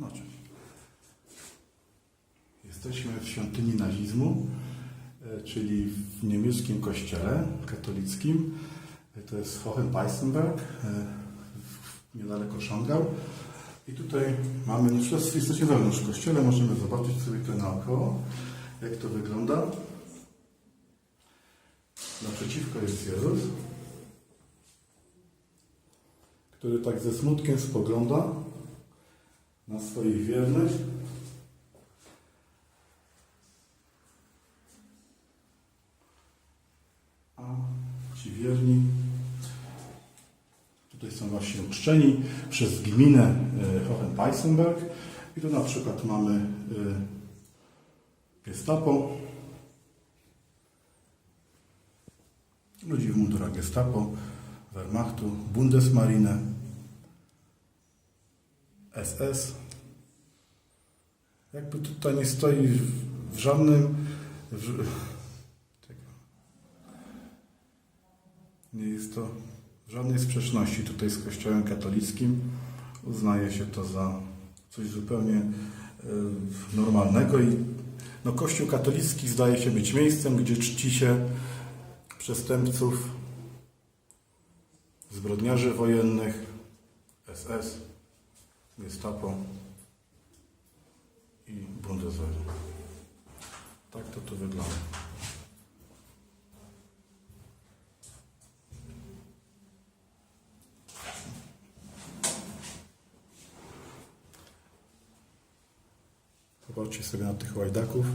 No cześć. Jesteśmy w świątyni nazizmu, e, czyli w niemieckim kościele katolickim. E, To jest Hohenpeißenberg, e, niedaleko Szongau. I tutaj mamy, no jesteśmy wewnątrz kościele, możemy zobaczyć sobie to naokoło, jak to wygląda. Naprzeciwko jest Jezus, który tak ze smutkiem spogląda na swoich wiernych. A ci wierni tutaj są właśnie uczczeni przez gminę e, Hohenpeißenberg. I tu na przykład mamy e, Gestapo. Ludzi w mundurach Gestapo, Wehrmachtu, Bundesmarine, SS. Jakby tutaj nie stoi w, żadnym. W, nie jest to w żadnej sprzeczności tutaj z Kościołem katolickim. Uznaje się to za coś zupełnie e, normalnego i no, Kościół katolicki zdaje się być miejscem, gdzie czci się przestępców, zbrodniarzy wojennych, SS, Gestapo i Bundeswehr. Tak to tu wygląda. Popatrzcie sobie na tych łajdaków.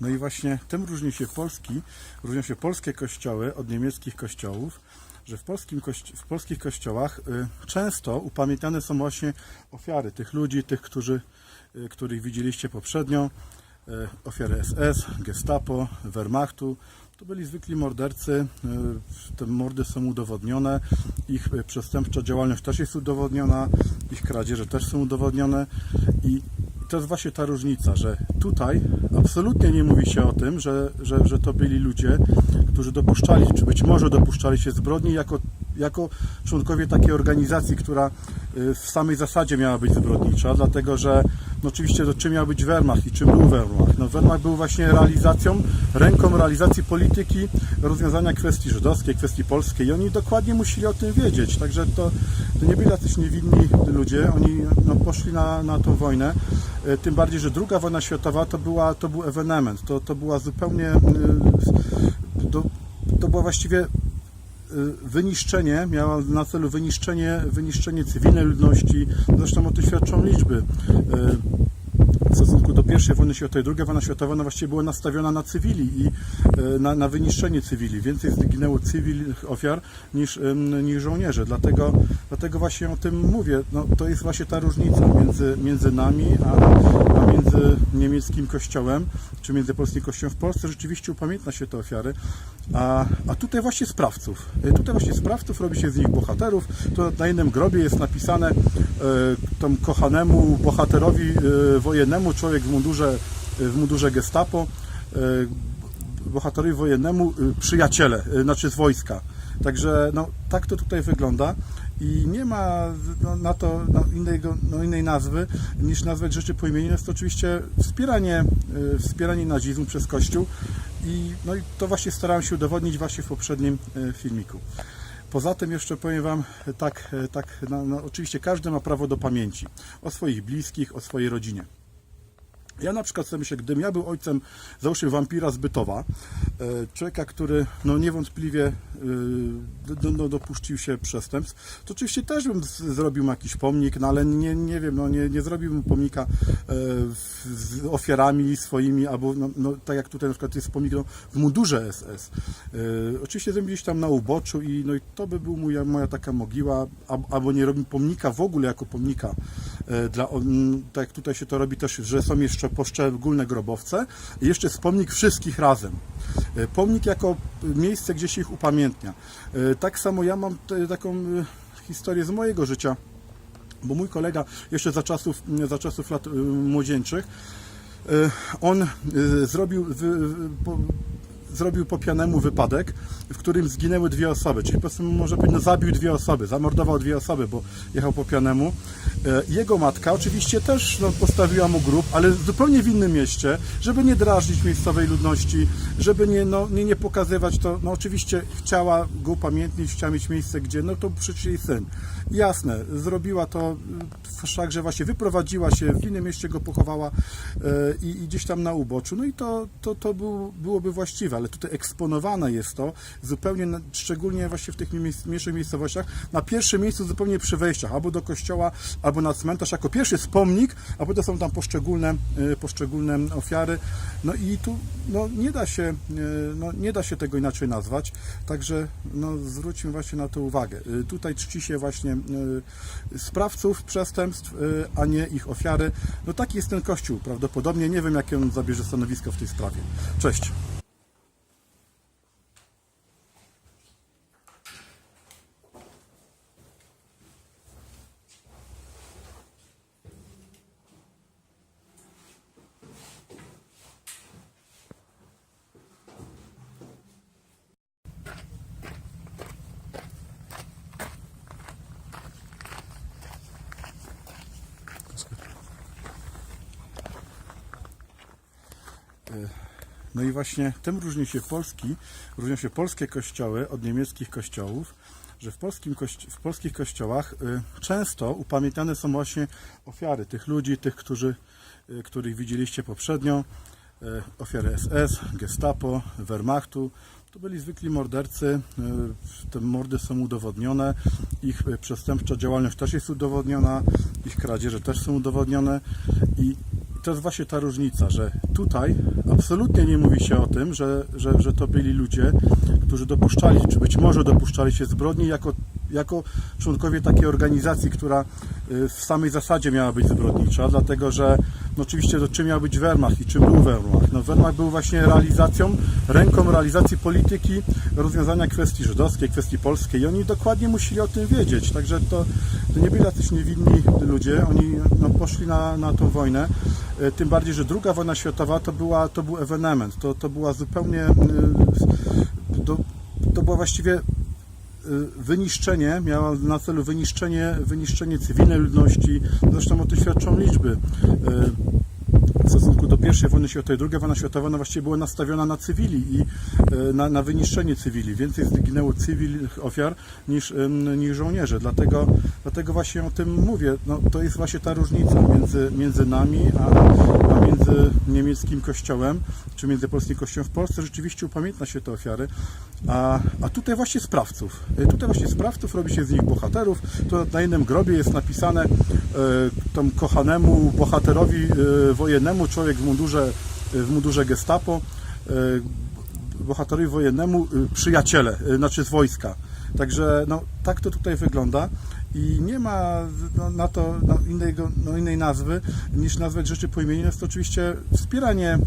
No i właśnie tym różni się Polski, różnią się polskie kościoły od niemieckich kościołów, że w, polskim w polskich kościołach y, często upamiętniane są właśnie ofiary tych ludzi, tych, którzy, y, których widzieliście poprzednio, y, ofiary SS, Gestapo, Wehrmachtu. To byli zwykli mordercy, te mordy są udowodnione, ich przestępcza działalność też jest udowodniona, ich kradzieże też są udowodnione i to jest właśnie ta różnica, że tutaj absolutnie nie mówi się o tym, że, że, że to byli ludzie, którzy dopuszczali, czy być może dopuszczali się zbrodni jako, jako członkowie takiej organizacji, która y, w samej zasadzie miała być zbrodnicza, dlatego że no oczywiście to czym miał być Wehrmacht i czym był Wehrmacht? No Wehrmacht był właśnie realizacją, ręką realizacji polityki rozwiązania kwestii żydowskiej, kwestii polskiej. I oni dokładnie musieli o tym wiedzieć, także to, to nie byli jacyś niewinni ludzie, oni no, poszli na, na tą wojnę, E, tym bardziej, że druga wojna światowa to, była, to był ewenement, to, to była zupełnie, to, to było właściwie wyniszczenie, miała na celu wyniszczenie, wyniszczenie cywilnej ludności, zresztą o tym świadczą liczby. Y, W stosunku do I wojny światowej, druga wojna światowa no właściwie była nastawiona na cywili i e, na, na wyniszczenie cywili. Więcej zginęło cywilnych ofiar niż, niż żołnierze. Dlatego, dlatego właśnie o tym mówię. No, to jest właśnie ta różnica między, między nami, a, a między niemieckim kościołem, czy między polskim kościołem. W Polsce rzeczywiście upamiętnia się te ofiary, a, a tutaj właśnie sprawców. E, Tutaj właśnie sprawców robi się z nich bohaterów. Tu na jednym grobie jest napisane e, tomu kochanemu bohaterowi e, wojennemu, człowiek w mundurze, w mundurze gestapo, e, bohaterowi wojennemu e, przyjaciele, e, znaczy z wojska. Także no, tak to tutaj wygląda i nie ma no, na to no, innego, no, innej nazwy niż nazwać rzeczy po imieniu. Jest to oczywiście wspieranie, wspieranie nazizmu przez Kościół i, no, i to właśnie starałem się udowodnić właśnie w poprzednim filmiku. Poza tym jeszcze powiem Wam tak, tak no, no, oczywiście każdy ma prawo do pamięci o swoich bliskich, o swojej rodzinie. Ja na przykład sobie myślę, gdybym ja był ojcem, załóżmy wampira z Bytowa, e, człowieka, który no niewątpliwie do, do, dopuścił się przestępstw, to oczywiście też bym zrobił jakiś pomnik, no ale nie, nie wiem, no nie, nie zrobiłbym pomnika e, z ofiarami swoimi, albo no, no, tak jak tutaj na przykład jest pomnik no, w mundurze SS. Oczywiście zrobił gdzieś tam na uboczu i, no, i to by był moja, moja taka mogiła, al- albo nie robił pomnika w ogóle jako pomnika dla, on- tak jak tutaj się to robi też, że są jeszcze poszczególne grobowce i jeszcze jest pomnik wszystkich razem. E, Pomnik jako miejsce, gdzie się ich upamiętnia. E, Tak samo ja mam taką e, historię z mojego życia, bo mój kolega jeszcze za czasów, za czasów lat e, młodzieńczych, e, on e, zrobił, zrobił po pijanemu wypadek, w którym zginęły dwie osoby, czyli po prostu może powiedzieć, no zabił dwie osoby, zamordował dwie osoby, bo jechał po pijanemu. E, Jego matka oczywiście też no, postawiła mu grób, ale zupełnie w innym mieście, żeby nie drażnić miejscowej ludności, żeby nie, no, nie, nie pokazywać to, no oczywiście chciała go upamiętnić, chciała mieć miejsce, gdzie, no to przecież jej syn. Jasne, zrobiła to y, wszak, że właśnie wyprowadziła się, w innym mieście go pochowała e, i, i gdzieś tam na uboczu. No i to, to, to był, byłoby właściwe, ale tutaj eksponowane jest to zupełnie, szczególnie właśnie w tych mniejszych miejscowościach, na pierwszym miejscu zupełnie przy wejściach, albo do kościoła, albo na cmentarz. Jako pierwszy pomnik, a potem są tam poszczególne, e, poszczególne ofiary. No i tu no, nie, da się, e, no, nie da się tego inaczej nazwać, także no, zwróćmy właśnie na to uwagę. E, Tutaj czci się właśnie sprawców przestępstw, a nie ich ofiary. No taki jest ten kościół prawdopodobnie. Nie wiem, jakie on zabierze stanowisko w tej sprawie. Cześć. No i właśnie tym różni się Polski, różnią się polskie kościoły od niemieckich kościołów, że w, polskim kości- w polskich kościołach y, często upamiętniane są właśnie ofiary tych ludzi, tych, którzy, y, których widzieliście poprzednio, y, ofiary SS, Gestapo, Wehrmachtu. To byli zwykli mordercy, te mordy są udowodnione, ich przestępcza działalność też jest udowodniona, ich kradzieże też są udowodnione i to jest właśnie ta różnica, że tutaj absolutnie nie mówi się o tym, że, że, że to byli ludzie, którzy dopuszczali, czy być może dopuszczali się zbrodni jako, jako członkowie takiej organizacji, która y, w samej zasadzie miała być zbrodnicza, dlatego że no oczywiście to czym miał być Wehrmacht i czym był Wehrmacht? No Wehrmacht był właśnie realizacją, ręką realizacji polityki rozwiązania kwestii żydowskiej, kwestii polskiej i oni dokładnie musieli o tym wiedzieć, także to, to nie byli jacyś niewinni ludzie, oni no, poszli na, na tą wojnę, tym bardziej, że druga wojna światowa to, była, to był ewenement, to, to była zupełnie, to, to była właściwie y, wyniszczenie, miała na celu wyniszczenie, wyniszczenie cywilnej ludności, zresztą o tym świadczą liczby. Stosunku do I wojny światowej, druga wojna światowa no właściwie była nastawiona na cywili i e, na, na wyniszczenie cywili. Więcej zginęło cywil ofiar niż, niż żołnierzy. Dlatego, dlatego właśnie o tym mówię. No, to jest właśnie ta różnica między, między nami, a, między niemieckim kościołem, czy między polskim kościołem. W Polsce rzeczywiście upamiętnia się te ofiary, a, a tutaj właśnie sprawców. E, Tutaj właśnie sprawców robi się z nich bohaterów. Tu na jednym grobie jest napisane e, tam kochanemu bohaterowi e, wojennemu, człowiek w mundurze, w mundurze gestapo, e, bohaterowi wojennemu e, przyjaciele, e, znaczy z wojska. Także no, tak to tutaj wygląda i nie ma no, na to no, innego, no, innej nazwy niż nazwać rzeczy po imieniu. Jest to oczywiście wspieranie,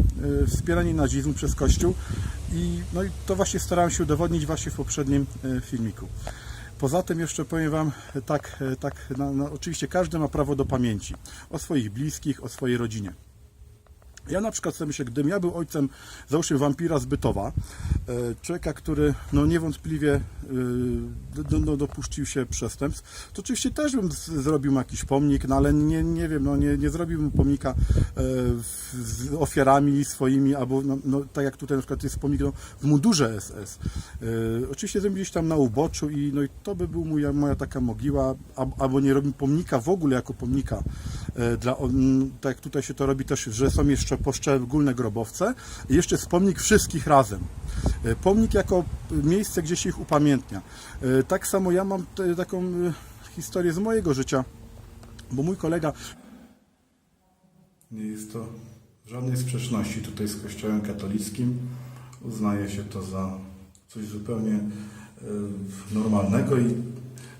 e, wspieranie nazizmu przez Kościół i, no, i to właśnie starałem się udowodnić właśnie w poprzednim e, filmiku. Poza tym jeszcze powiem Wam e, tak, e, tak no, no, oczywiście każdy ma prawo do pamięci o swoich bliskich, o swojej rodzinie. Ja na przykład sobie myślę, gdybym ja był ojcem, załóżmy wampira z Bytowa, e, człowieka, który no niewątpliwie do, do, dopuścił się przestępstw, to oczywiście też bym zrobił jakiś pomnik, no ale nie, nie wiem, no nie, nie zrobiłbym pomnika e, z ofiarami swoimi, albo no, no, tak jak tutaj na przykład jest pomnik no, w mundurze SS. Oczywiście zrobił gdzieś tam na uboczu i, no, i to by był moja, moja taka mogiła, albo nie robił pomnika w ogóle jako pomnika dla, tak jak tutaj się to robi też, że są jeszcze poszczególne grobowce i jeszcze jest pomnik wszystkich razem. E, Pomnik jako miejsce, gdzie się ich upamiętnia. E, Tak samo ja mam taką e, historię z mojego życia, bo mój kolega nie jest to żadnej sprzeczności tutaj z Kościołem katolickim. Uznaje się to za coś zupełnie normalnego i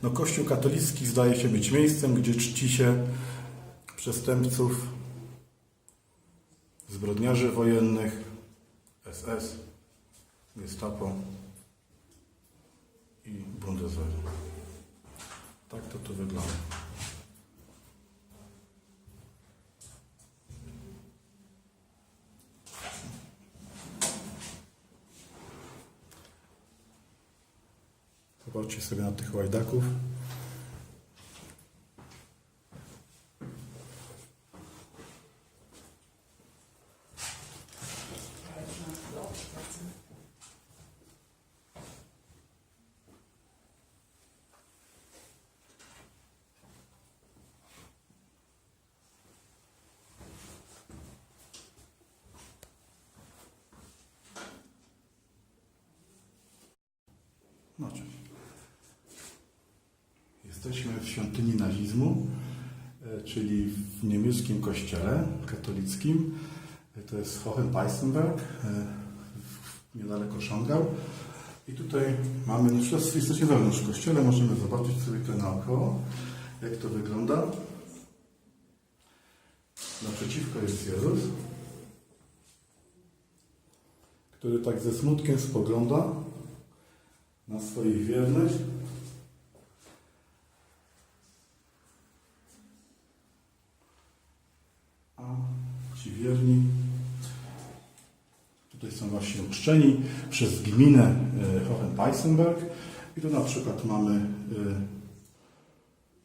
no, Kościół katolicki zdaje się być miejscem, gdzie czci się przestępców, zbrodniarzy wojennych, SS, Gestapo i Bundeswehr. Tak to tu wygląda. Zobaczcie sobie na tych łajdaków. Cześć. Jesteśmy w świątyni nazizmu, e, czyli w niemieckim kościele katolickim. E, To jest Hohenpeißenberg, e, niedaleko Szongau. I tutaj mamy, no jesteśmy wewnątrz kościele, możemy zobaczyć sobie to naokoło, jak to wygląda. Naprzeciwko jest Jezus, który tak ze smutkiem spogląda na swoich wiernych. A ci wierni tutaj są właśnie uczczeni przez gminę e, Hohenpeißenberg. I tu na przykład mamy e,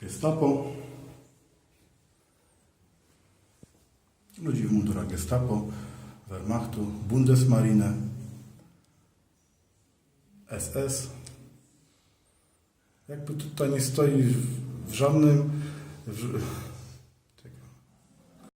gestapo, ludzi w mundurach gestapo, Wehrmachtu, Bundesmarine, SS. Jakby tutaj nie stoi w- żadnym, w,